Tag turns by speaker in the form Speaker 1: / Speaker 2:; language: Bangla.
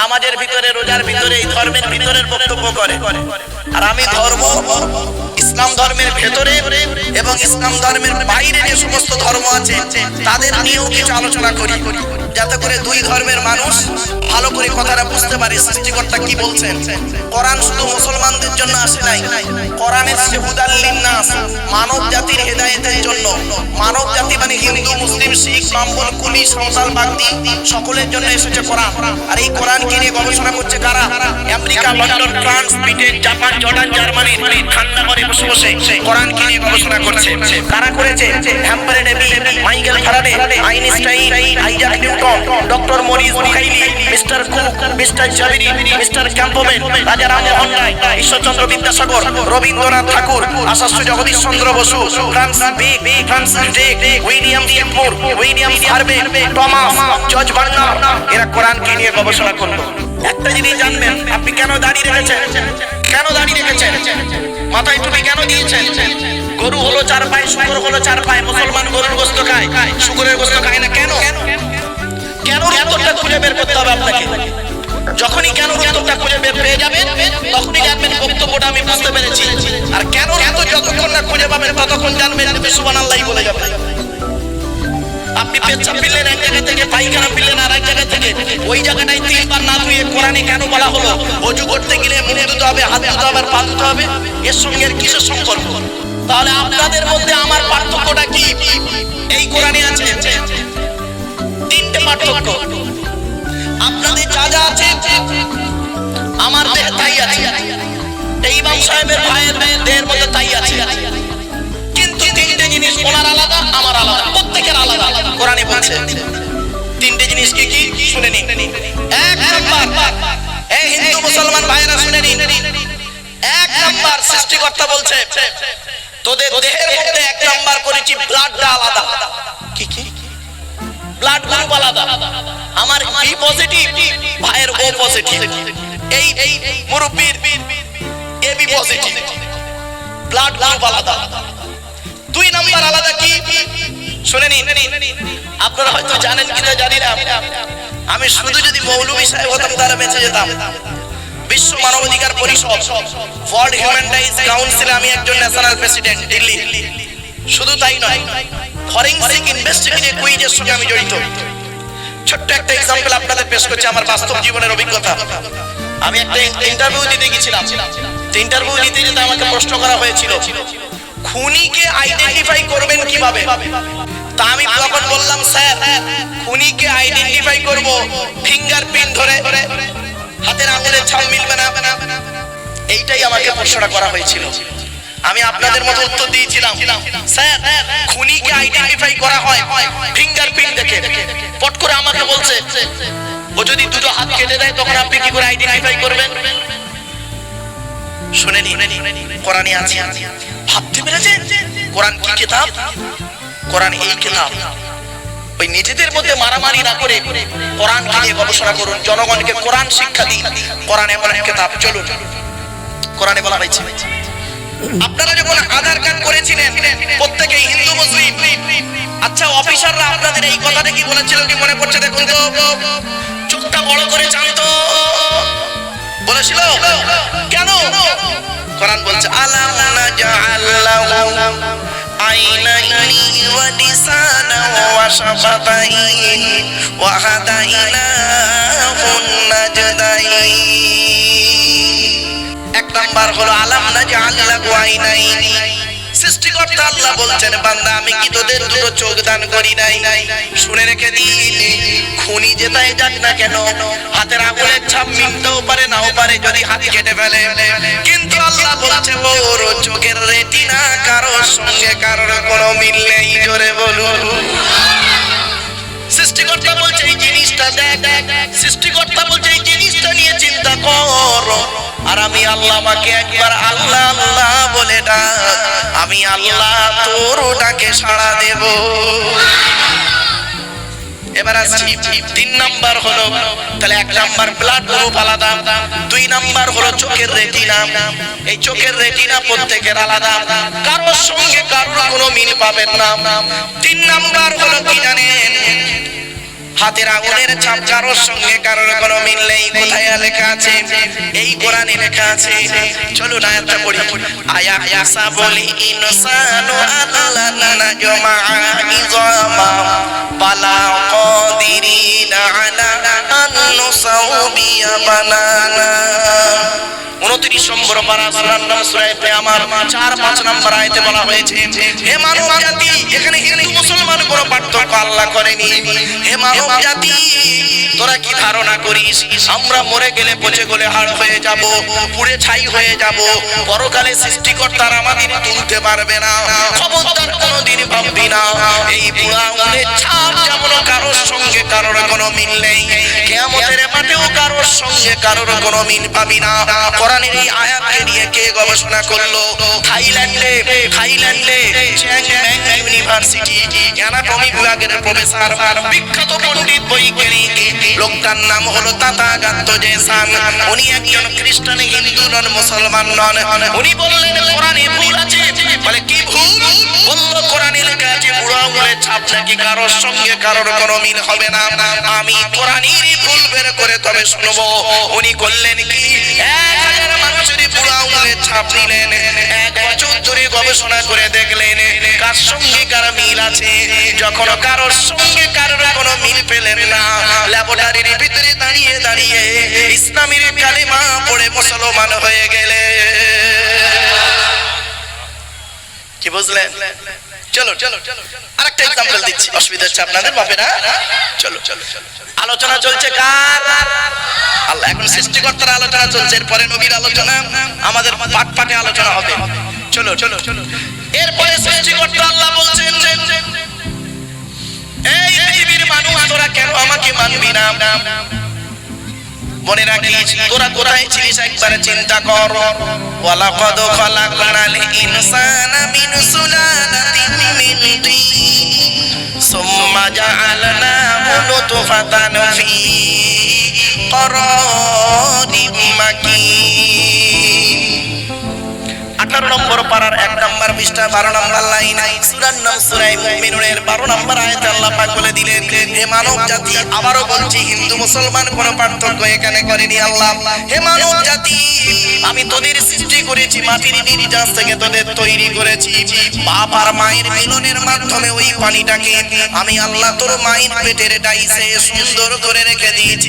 Speaker 1: নামাজের ভিতরে, রোজার ভিতরে, এই ধর্মের ভিতরের বক্তব্য করে। আর আমি ধর্ম, ইসলাম ধর্মের ভেতরে এবং ইসলাম ধর্মের বাইরে যে সমস্ত ধর্ম আছে, তাদের নিয়েও কিছু আলোচনা করি। যাতে করে দুই ধর্মের মানুষ ভালো করে কথাটা বুঝতে পারে সৃষ্টিকর্তা কি বলছেন। কোরআন শুধু মুসলমানদের জন্য আসে নাই। কোরআন এসেছে হুদাল্লিন নাস, মানব জাতির হেদায়েতের জন্য। মানব জাতি মানে হিন্দু, মুসলিম, শিখ, ব্রাহ্মণ, কুলি সাঁওতাল বাগদি, সকলের জন্য এসেছে কোরআন। আর এই কোরআনকে নিয়ে গবেষণা করছে কারা? America, London, France, Britain, Japan, Jordan, Germany ঠান্ডা করে বসে বসে কোরআনকে নিয়ে গবেষণা করছে? কারা করেছে? হ্যাম্পারে Michael Faraday, Einstein, Isaac Newton, doctor Cook mister Jabiri mister Campbell Raja Rammohan Roy Ishwarchandra Vidyasagar Rabindranath Tagore আশাস্য Jagadish Chandra Basu France বেক Francis Drake William শেকমুর William Harvey Thomas George Bernard এরা কোরআনকে নিয়ে গবেষণা করল একটা জিনিস জানবেন আপনি কেন দাঁড়িয়ে রেখেছেন কেন দাঁড়িয়ে রেখেছেন মাথায় টুপি কেন দিয়েছেন গরু হলো চার পায়ে শুকর হলো চার পায়ে মুসলমান গরুর গোস্ত খায় শুকরের গোস্ত খায় না কেন কেন উত্তরটা খুঁজে বের করতে হবে আপনাকে যখনই কেন উত্তরটা খুঁজে বের পেয়ে যাবেন, তখনই জানবেন বক্তব্যটা আমি বুঝতে পেরেছি। আর কেন এত যতক্ষণ না খুঁজে পাবেন, ততক্ষণ জানবেন যে সুবহানাল্লাহ বলে যাবে। আপনি পেচ্ছা পিললেন এক জায়গা থেকে, পায়খানা পিললেন আর এক জায়গা থেকে, ওই জায়গাটাই তিনবার না ধুয়ে কোরআনে কেন বলা হলো? অজু করতে গেলে মুখ ধুতে হবে, হাত ধুতে হবে, আর পা ধুতে হবে, এর সঙ্গে এর কিসের সম্পর্ক? তাহলে আপনাদের মধ্যে আমার পার্থক্যটা কি? এই কোরআনে আছে এই ইমাম সাহেবের ভাইয়ের দেহের মধ্যে তাই আছে। কিন্তু তিনটে জিনিস ওনার আলাদা, আমার আলাদা, প্রত্যেকের আলাদা। কোরআনে বলছে, তিনটে জিনিস কি কি? শুনে নিন। এক নাম্বার, এই হিন্দু মুসলমান ভাইয়েরা শুনে নিন। এক নাম্বার, সৃষ্টিকর্তা বলছে, তোদের দেহের মধ্যে এক নাম্বার করেছি ব্লাডটা আলাদা। কি কি? ব্লাড গ্রুপ আলাদা। আমার বি পজিটিভ ভাইয়ের ও পজিটিভ এই এই মুরব্বির A B positive. Blood group আলাদা। দুই নাম্বার আলাদা কি? শুনে নিন। আপনারা হয়তো জানেন কিনা জানি না। আমি শুধু যদি মৌলভী সাহেব হতাম তারা বেঁচে যেতাম। বিশ্ব মানবাধিকার পরিষদ ওয়ার্ল্ড হিউম্যান রাইটস কাউন্সিলে আমি একজন ন্যাশনাল প্রেসিডেন্ট দিল্লি। শুধু তাই নয় ফরেনসিক ইনভেস্টিগেশন কুইজের সঙ্গে আমি জড়িত। ছোট্ট একটা এক্সাম্পল আপনাদের পেশ করছি, আমার বাস্তব জীবনের অভিজ্ঞতা। আমি একটা ইন্টারভিউ দিতে গেছিলাম। ইন্টারভিউ দিতে যেতে আমাকে প্রশ্ন করা হয়েছিল, খুনিকে আইডেন্টিফাই করবেন কীভাবে? তা আমি তখন বললাম, স্যার, খুনিকে আইডেন্টিফাই করব ফিঙ্গারপ্রিন্ট ধরে, হাতের আঙুলের ছাপ মিলবে না। এইটাই আমাকে প্রশ্নটা করা হয়েছিল। আমি আপনাদের মতো উত্তর দিয়েছিলাম, স্যার, খুনিকে আইডেন্টিফাই করা হয় ফিঙ্গারপ্রিন্ট দেখে। পট করে আমাকে বলছে, ও যদি দুটো হাত কেটে দেয়, তখন আপনি কি করে আইডেন্টিফাই করবেন? শুনে কোরআনে আছে। ভাবতে পেরেছেন? কোরআন কি কিতাব? কোরআন এই কিতাব। ওই নিজেদের মধ্যে মারামারি না করে নিয়ে গবেষণা করুন, জনগণকে কোরআন শিক্ষা দিন। কিতাব, চলুন। কোরআনে বলা হয়েছে, আপনারা যখন আধার কার্ড করেছিলেন প্রত্যেকেই হিন্দু, মুসলিম আচ্ছা অফিসাররা আপনাদের এই কথাটা কি বলেছিল, কি মনে পড়ছে দেখুন তো? চোখটা বড় করে চান তো। বলেছিল, কেন? কোরআন বলছে, আলাম নাজআল্লাহু আইনাইনি ওয়া লিসানা ওয়া শাফাতাইন ওয়া হাদাইনাহুন নাজদাইন। এক নাম্বার হলো, আলাম নাজআল্লাহু আইনাইনি। সৃষ্টিকর্তা আল্লাহ বলছেন, বান্দা, আমি কি তোদের দুটো চোখ দান করি নাই? শুনে রেখে দিন খুনি যেটাই যাক না কেন, হাতের আঙুলের ছাপ মিলতেও পারে, নাও পারে যদি হাত কেটে ফেলে। কিন্তু আল্লাহ বলছে, ওর চোখের রেটিনা কারোর সঙ্গে কারোর কোনো মিল নেই, জোরে বলুন। সৃষ্টিকর্তা বলছে, এই জিনিসটা দেখ, সৃষ্টিকর্তা বলছে, এই জিনিসটা নিয়ে চিন্তা কর। আর আমি আল্লাহ আমাকে একবার আল্লাহ আল্লাহ বলে ডাক আমি আল্লাহ তোর ওটাকে সাড়া দেব। এবার আসছি, তিন নাম্বার হলো, তাহলে এক নাম্বার ব্লাড গ্রুপ আলাদা, দুই নাম্বার হলো চোখের রেটিনা এই চোখের রেটিনা প্রত্যেকের আলাদা, কারোর সঙ্গে কারোর কোনো মিল পাবেন না। তিন নাম্বার হলো কি জানেন? হাতের আঙুলের ছাপ কারোর সঙ্গে কারোর কোনো মিল নেই। কোথায় লেখা আছে? এই কোরআনে লেখা আছে। চলুন আয়াতটা পড়ি। আয়া আয়াসা বলি, ইনসানু আল্লাহ নাজমা ইজামা, বালা কাদিরিনা আলা আন নুসাউবিয়া বানানা মুসলমান কোনো পার্থক্য আল্লাহ করেনি। হে মানব জাতি। তোরা কি ধারণা করিস? আমরা মরে গেলে পচে গলে হাড় হয়ে যাব, পুড়ে ছাই হয়ে যাব। পরকালে সৃষ্টিকর্তার আমাদের তুলতে পারবে না। খবরদার কোনোদিন ভাববি না। এই বুড়া উনের ছাপ যেমন কারোর সঙ্গে কারোর কোনো মিল নেই, কেয়ামতের মাঠেও কারোর সঙ্গে কারোর কোনো মিল পাবি না। কোরআনের এই আয়াতকে নিয়ে কে গবেষণা করল? থাইল্যান্ডে থাইল্যান্ডে চ্যাংম্যাং ইউনিভার্সিটি, অ্যানাটমি বিভাগের প্রফেসর, বিখ্যাত পণ্ডিত বৈজ্ঞানিক। লোকটার নাম হলো তাতাগাত্ত জেসান। উনি একজন খ্রিস্টান, হিন্দু নন, মুসলমান নন। উনি বললেন, কোরআনে ভুল আছে। বলে, কি ভুল? বলল কোরআনে লেখা আছে বুড়ো আঙুলের ছাপ নাকি কারোর সঙ্গে কারোর কোনো মিল হবে না। আমি কোরআনেরই ভুল বের করে তবে শুনব। উনি করলেন কি? এক হাজার মানুষের বুড়ো আঙুলের ছাপ নিলেন। বছর ধরে গবেষণা করে দেখলেন, কার সঙ্গে কার মিল আছে? যখন কারোর সঙ্গে কারোর কোনো মিল পেলেন না ল্যাবরেটরির ভিতরে দাঁড়িয়ে দাঁড়িয়ে ইসলামের কালিমা পড়ে মুসলমান হয়ে গেলে কি বুঝলেন? চলো চলো চলো আরেকটা এক্সাম্পল দিচ্ছি, অসুবিধা হচ্ছে আপনাদের বাপেরা চলো চলো চলো আলোচনা চলছে কার? আল্লাহ, এখন সৃষ্টিকর্তার আলোচনা চলছে, এরপরে নবীর আলোচনা, আমাদের পাট পাটে আলোচনা হবে। চলো চলো চলো এরপরে সৃষ্টিকর্তা আল্লাহ বলছেন এই পৃথিবীর মানুষ তোরা কেন আমাকে মানবি না মনে রাখিস তোরা কোথায় ছিলিস একবার চিন্তা কর ওয়ালাকাদ খালাকনাল ইনসানা মিন সুলালাতিন মিন তিন সুম্মা জাআলনাহু নুতফাতান ফি قرار مكين আঠারো নম্বর পাড়ার এক নম্বর পৃষ্ঠা বারো নম্বর লাইন। সুরার নাম সুরাই মুমিনুনের বারো নম্বর আয়াতে আল্লাহ পাক বলে দিলেন, হে মানব জাতি, আবারও বলছি, হিন্দু, মুসলমান কোনো পার্থক্য এখানে করেনি আল্লাহ। হে মানব জাতি, আমি তোদের সৃষ্টি করেছি, মাটির নির্যাস থেকে তোদের তৈরি করেছি। বাপ আর মায়ের মিলনের মাধ্যমে ওই পানিটাকে আমি আল্লাহ তোর মায়ের পেটের ডাইসে সুন্দর করে রেখে দিয়েছি।